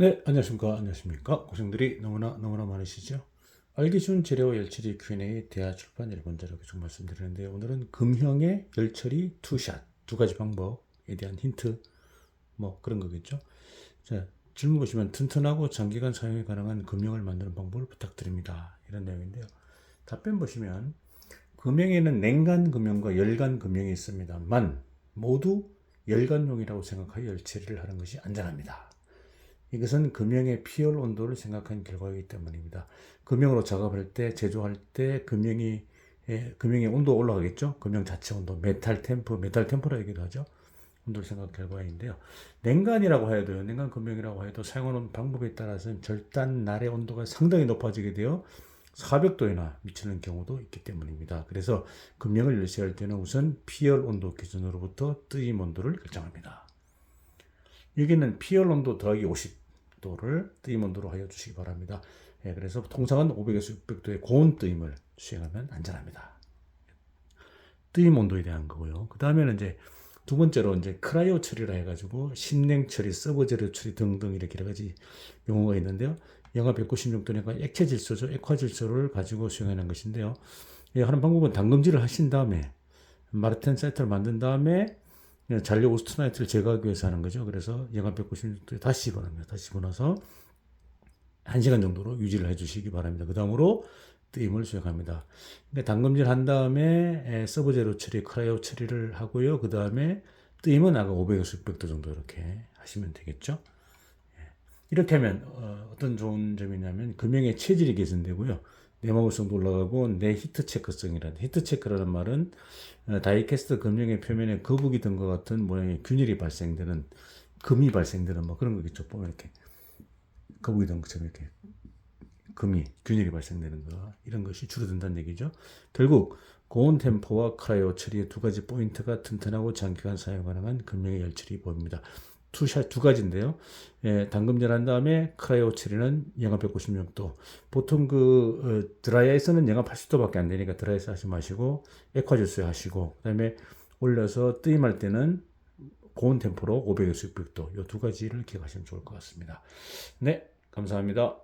네, 안녕하십니까. 안녕하십니까. 고생들이 너무나 너무나 많으시죠? 알기 쉬운 재료 열처리 Q&A 대하 출판 일본자로 계속 말씀드리는데 오늘은 금형의 열처리 투샷 두 가지 방법에 대한 힌트 뭐 그런 거겠죠. 자, 질문 보시면 튼튼하고 장기간 사용이 가능한 금형을 만드는 방법을 부탁드립니다. 이런 내용인데요. 답변 보시면 금형에는 냉간 금형과 열간 금형이 있습니다만 모두 열간용이라고 생각하여 열처리를 하는 것이 안전합니다. 이것은 금형의 피열 온도를 생각한 결과이기 때문입니다. 금형으로 작업할 때, 제조할 때 금형이 예, 금형의 온도 가 올라가겠죠. 금형 자체 온도, 메탈 템프, 메탈 템퍼라 얘기도 하죠. 온도를 생각 결과인데요. 냉간이라고 해도요. 냉간 금형이라고 해도 사용하는 방법에 따라서는 절단 날의 온도가 상당히 높아지게 되어 400도에나 미치는 경우도 있기 때문입니다. 그래서 금형을 열시할 때는 우선 피열 온도 기준으로부터 뜨임 온도를 결정합니다. 여기는 피열 온도 더하기 50도를 뜨임 온도로 하여 주시기 바랍니다. 예, 그래서 통상은 500에서 600도의 고온 뜨임을 수행하면 안전합니다. 뜨임 온도에 대한 거고요. 그 다음에는 이제 두 번째로 이제 크라이오 처리라 해가지고 신냉 처리, 서버제로 처리 등등 이렇게 여러 가지 용어가 있는데요. 영하 196도니까 액체 질소죠. 액화 질소를 가지고 수행하는 것인데요. 예, 하는 방법은 담금질을 하신 다음에 마르텐 사이트를 만든 다음에 잔류 오스트나이트를 제거하기 위해서 하는 거죠. 그래서 영하 196도에 다시 집어넣습니다. 다시 집어넣어서 1시간 정도로 유지를 해주시기 바랍니다. 그 다음으로 뜨임을 수행합니다. 그러니까 담금질 한 다음에 서브제로 처리, 크라이오 처리를 하고요. 그 다음에 뜨임은 아까 500에서 600도 정도 이렇게 하시면 되겠죠. 이렇게 하면 어, 떤 좋은 점이 있냐면 금형의 체질이 개선되고요. 내마구성도 올라가고 내 히트 체크성이라 히트 체크라는 말은 어, 다이캐스트 금형의 표면에 거북이 든 것 같은 모양의 균일이 발생되는 금이 발생되는 뭐 그런 거겠죠. 보면 이렇게 거북이 든 것처럼 이렇게 금이 균일이 발생되는 거 이런 것이 줄어든다는 얘기죠. 결국 고온 템포와 크라이오 처리의 두 가지 포인트가 튼튼하고 장기간 사용 가능한 금형의 열처리 법입니다. 투샷 두 가지인데요. 예, 담금질 한 다음에 크라이오 처리는 영하 196도. 보통 그 어, 드라이아에서는 영하 80도밖에 안 되니까 드라이에서 하지 마시고 액화질소에 하시고 그다음에 올려서 뜨임할 때는 고온 템포로 500에서 600도 이 두 가지를 기억하시면 좋을 것 같습니다. 네, 감사합니다.